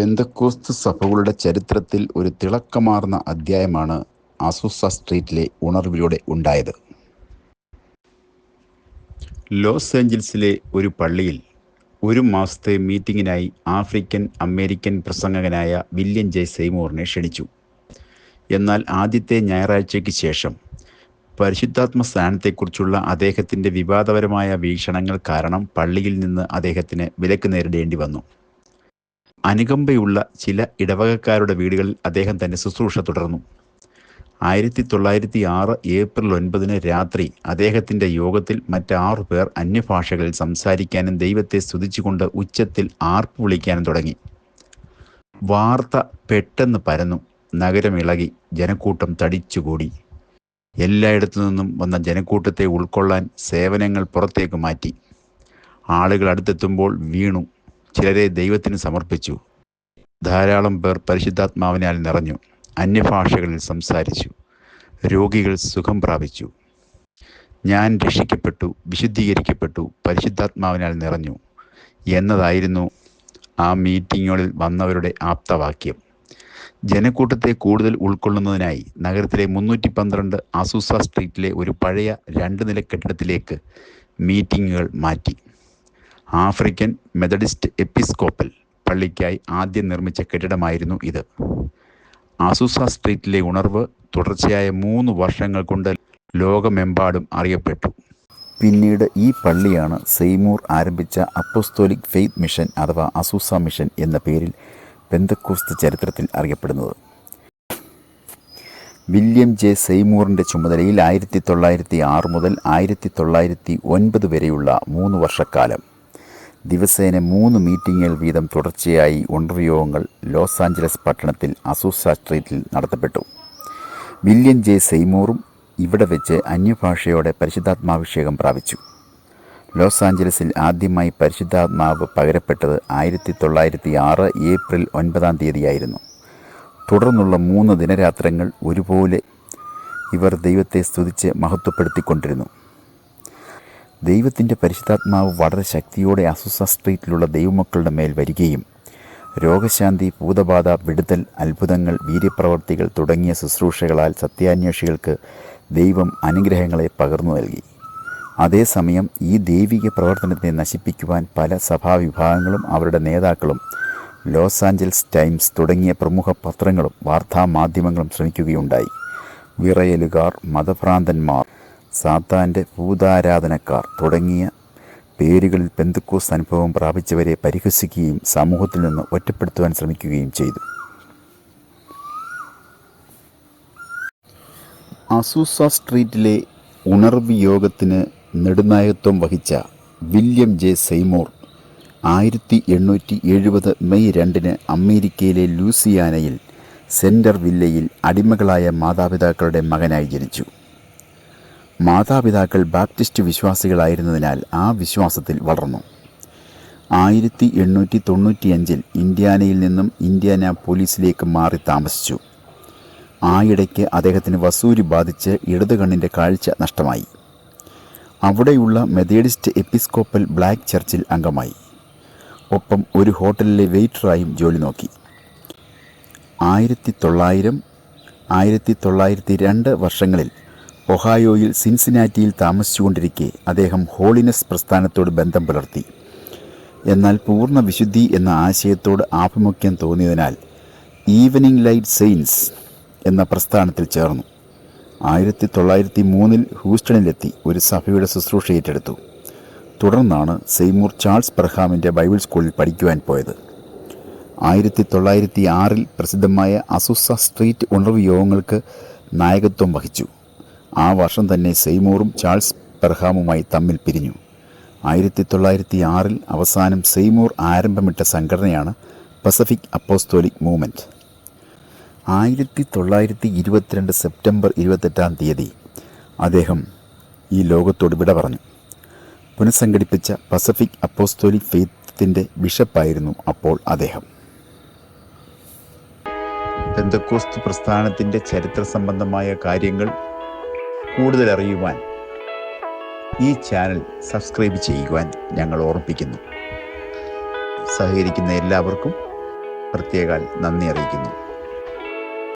പെന്തക്കോസ്ത് സഭകളുടെ ചരിത്രത്തിൽ ഒരു തിളക്കമാർന്ന അധ്യായമാണ് അസുസ സ്ട്രീറ്റിലെ ഉണർവിലൂടെ ഉണ്ടായത്. ലോസ് ഏഞ്ചൽസിലെ ഒരു പള്ളിയിൽ ഒരു മാസത്തെ മീറ്റിങ്ങിനായി ആഫ്രിക്കൻ അമേരിക്കൻ പ്രസംഗകനായ വില്യം ജെ. സെയ്മോറിനെ ക്ഷണിച്ചു. എന്നാൽ ആദ്യത്തെ ഞായറാഴ്ചയ്ക്ക് ശേഷം പരിശുദ്ധാത്മ സ്ഥാനത്തെക്കുറിച്ചുള്ള അദ്ദേഹത്തിന്റെ വിവാദപരമായ വീക്ഷണങ്ങൾ കാരണം പള്ളിയിൽ നിന്ന് അദ്ദേഹത്തിന് വിലക്ക് നേരിടേണ്ടി വന്നു. അനുകമ്പയുള്ള ചില ഇടവകക്കാരുടെ വീടുകളിൽ അദ്ദേഹം തന്നെ ശുശ്രൂഷ തുടർന്നു. ആയിരത്തി തൊള്ളായിരത്തി ആറ് ഏപ്രിൽ ഒൻപതിന് രാത്രി അദ്ദേഹത്തിന്റെ യോഗത്തിൽ മറ്റാറു പേർ അന്യഭാഷകളിൽ സംസാരിക്കാനും ദൈവത്തെ സ്തുതിച്ചുകൊണ്ട് ഉച്ചത്തിൽ ആർപ്പ് വിളിക്കാനും തുടങ്ങി. വാർത്ത പെട്ടെന്ന് പരന്നു. നഗരം ഇളകി. ജനക്കൂട്ടം തടിച്ചുകൂടി. എല്ലായിടത്തു നിന്നും വന്ന ജനക്കൂട്ടത്തെ ഉൾക്കൊള്ളാൻ സേവനങ്ങൾ പുറത്തേക്ക് മാറ്റി. ആളുകൾ അടുത്തെത്തുമ്പോൾ വീണു. ചിലരെ ദൈവത്തിന് സമർപ്പിച്ചു. ധാരാളം പേർ പരിശുദ്ധാത്മാവിനാൽ നിറഞ്ഞു. അന്യഭാഷകളിൽ സംസാരിച്ചു. രോഗികൾ സുഖം പ്രാപിച്ചു. ഞാൻ രക്ഷിക്കപ്പെട്ടു വിശുദ്ധീകരിക്കപ്പെട്ടു പരിശുദ്ധാത്മാവിനാൽ നിറഞ്ഞു. എന്നതായിരുന്നു ആ മീറ്റിങ്ങുകളിൽ വന്നവരുടെ ആപ്തവാക്യം. ജനക്കൂട്ടത്തെ കൂടുതൽ ഉൾക്കൊള്ളുന്നതിനായി നഗരത്തിലെ മുന്നൂറ്റി പന്ത്രണ്ട് അസൂസ സ്ട്രീറ്റിലെ ഒരു പഴയ രണ്ട് നില കെട്ടിടത്തിലേക്ക് മീറ്റിങ്ങുകൾ മാറ്റി. ആഫ്രിക്കൻ മെത്തഡിസ്റ്റ് എപ്പിസ്കോപ്പൽ പള്ളിക്കായി ആദ്യം നിർമ്മിച്ച കെട്ടിടമായിരുന്നു ഇത്. ആസൂസ സ്ട്രീറ്റിലെ ഉണർവ് തുടർച്ചയായ മൂന്ന് വർഷങ്ങൾ കൊണ്ട് ലോകമെമ്പാടും അറിയപ്പെട്ടു. പിന്നീട് ഈ പള്ളിയാണ് സെയ്മൂർ ആരംഭിച്ച അപ്പോസ്തോലിക് ഫെയ്ത്ത് മിഷൻ അഥവാ അസൂസ മിഷൻ എന്ന പേരിൽ പെന്തക്കോസ്ത് ചരിത്രത്തിൽ അറിയപ്പെടുന്നത്. വില്യം ജെ സെയ്മൂറിന്റെ ചുമതലയിൽ ആയിരത്തി തൊള്ളായിരത്തി ആറ് മുതൽ ആയിരത്തി തൊള്ളായിരത്തി ഒൻപത് വരെയുള്ള മൂന്ന് വർഷക്കാലം. ദിവസേന മൂന്ന് മീറ്റിങ്ങുകൾ വീതം തുടർച്ചയായി ഒണ്ടറിയോഗങ്ങൾ ലോസ് ആഞ്ചലസ് പട്ടണത്തിൽ അസൂസ സ്ട്രീറ്റിൽ നടത്തപ്പെട്ടു. വില്യം ജെ സെയ്മോറും ഇവിടെ വെച്ച് അന്യഭാഷയോടെ പരിശുദ്ധാത്മാഭിഷേകം പ്രാപിച്ചു. ലോസ് ആഞ്ചലസിൽ ആദ്യമായി പരിശുദ്ധാത്മാവ് പകരപ്പെട്ടത് ആയിരത്തി തൊള്ളായിരത്തി ആറ് ഏപ്രിൽ ഒൻപതാം തീയതിയായിരുന്നു. തുടർന്നുള്ള മൂന്ന് ദിനരാത്രങ്ങൾ ഒരുപോലെ ഇവർ ദൈവത്തെ സ്തുതിച്ച് മഹത്വപ്പെടുത്തിക്കൊണ്ടിരുന്നു. ദൈവത്തിന്റെ പരിശുദ്ധാത്മാവ് വളരെ ശക്തിയോടെ അസുസ സ്ട്രീറ്റിലുള്ള ദൈവമക്കളുടെ മേൽ വരികയും രോഗശാന്തി ഭൂതബാധ വിടുതൽ അത്ഭുതങ്ങൾ വീര്യപ്രവർത്തികൾ തുടങ്ങിയ ശുശ്രൂഷകളാൽ സത്യാന്വേഷികൾക്ക് ദൈവം അനുഗ്രഹങ്ങളെ പകർന്നു നൽകി. അതേസമയം ഈ ദൈവിക പ്രവർത്തനത്തെ നശിപ്പിക്കുവാൻ പല സഭാവിഭാഗങ്ങളും അവരുടെ നേതാക്കളും ലോസ് ആഞ്ചൽസ് ടൈംസ് തുടങ്ങിയ പ്രമുഖ പത്രങ്ങളും വാർത്താമാധ്യമങ്ങളും ശ്രമിക്കുകയുണ്ടായി. വിറയലുകാർ മതഭ്രാന്തന്മാർ സാത്താന്റെ ഭൂതാരാധനക്കാർ തുടങ്ങിയ പേരുകളിൽ പെന്തുക്കോസ് അനുഭവം പ്രാപിച്ചവരെ പരിഹസിക്കുകയും സമൂഹത്തിൽ നിന്ന് ഒറ്റപ്പെടുത്തുവാൻ ശ്രമിക്കുകയും ചെയ്തു. അസൂസ സ്ട്രീറ്റിലെ ഉണർവ് യോഗത്തിന് നെടുനായകത്വം വഹിച്ച വില്യം ജെ സെയ്മോർ ആയിരത്തി എണ്ണൂറ്റി എഴുപത് മെയ് രണ്ടിന് അമേരിക്കയിലെ ലൂസിയാനയിൽ സെന്റർ വില്ലയിൽ അടിമകളായ മാതാപിതാക്കളുടെ മകനായി ജനിച്ചു. മാതാപിതാക്കൾ ബാപ്റ്റിസ്റ്റ് വിശ്വാസികളായിരുന്നതിനാൽ ആ വിശ്വാസത്തിൽ വളർന്നു. ആയിരത്തി എണ്ണൂറ്റി തൊണ്ണൂറ്റിയഞ്ചിൽ ഇന്ത്യാനയിൽ നിന്നും ഇന്ത്യാന പോലീസിലേക്ക് മാറി താമസിച്ചു. ആയിടയ്ക്ക് അദ്ദേഹത്തിന് വസൂരി ബാധിച്ച് ഇടതു കണ്ണിന്റെ കാഴ്ച നഷ്ടമായി. അവിടെയുള്ള മെതേഡിസ്റ്റ് എപ്പിസ്കോപ്പൽ ബ്ലാക്ക് ചർച്ചിൽ അംഗമായി. ഒപ്പം ഒരു ഹോട്ടലിലെ വെയിറ്ററായും ജോലി നോക്കി. ആയിരത്തി തൊള്ളായിരം ആയിരത്തി തൊള്ളായിരത്തി രണ്ട് വർഷങ്ങളിൽ ഒഹായോയിൽ സിൻസിനാറ്റിയിൽ താമസിച്ചുകൊണ്ടിരിക്കെ അദ്ദേഹം ഹോളിനെസ് പ്രസ്ഥാനത്തോട് ബന്ധം പുലർത്തി. എന്നാൽ പൂർണ വിശുദ്ധി എന്ന ആശയത്തോട് ആഭിമുഖ്യം തോന്നിയതിനാൽ ഈവനിംഗ് ലൈറ്റ് സെയിൻസ് എന്ന പ്രസ്ഥാനത്തിൽ ചേർന്നു. ആയിരത്തി തൊള്ളായിരത്തി മൂന്നിൽ ഹൂസ്റ്റണിലെത്തി ഒരു സഭയുടെ ശുശ്രൂഷ ഏറ്റെടുത്തു. തുടർന്നാണ് സെയ്മൂർ ചാൾസ് ബർഹാമിന്റെ ബൈബിൾ സ്കൂളിൽ പഠിക്കുവാൻ പോയത്. ആയിരത്തി തൊള്ളായിരത്തി ആറിൽ പ്രസിദ്ധമായ അസുസ സ്ട്രീറ്റ് ഉണർവ് യോഗങ്ങൾക്ക് നായകത്വം വഹിച്ചു. ആ വർഷം തന്നെ സെയ്മൂറും ചാൾസ് പെർഹാമുമായി തമ്മിൽ പിരിഞ്ഞു. ആയിരത്തി തൊള്ളായിരത്തി ആറിൽ അവസാനം സെയ്മൂർ ആരംഭമിട്ട സംഘടനയാണ് പസഫിക് അപ്പോസ്തോലിക് മൂവ്മെന്റ് ആയിരത്തി തൊള്ളായിരത്തി ഇരുപത്തിരണ്ട് സെപ്റ്റംബർ ഇരുപത്തെട്ടാം തീയതി അദ്ദേഹം ഈ ലോകത്തോട് വിട പറഞ്ഞു. പുനഃസംഘടിപ്പിച്ച പസഫിക് അപ്പോസ്തോലിക് ഫെയ്ത്തിന്റെ ബിഷപ്പായിരുന്നു അപ്പോൾ അദ്ദേഹം. പെന്തക്കോസ്ത് പ്രസ്ഥാനത്തിന്റെ ചരിത്ര സംബന്ധമായ കാര്യങ്ങൾ കൂടുതൽ അറിയുവാൻ ഈ ചാനൽ സബ്സ്ക്രൈബ് ചെയ്യുവാൻ ഞങ്ങൾ ഓർമ്മിപ്പിക്കുന്നു. സഹകരിക്കുന്ന എല്ലാവർക്കും പ്രത്യേക നന്ദി അറിയിക്കുന്നു.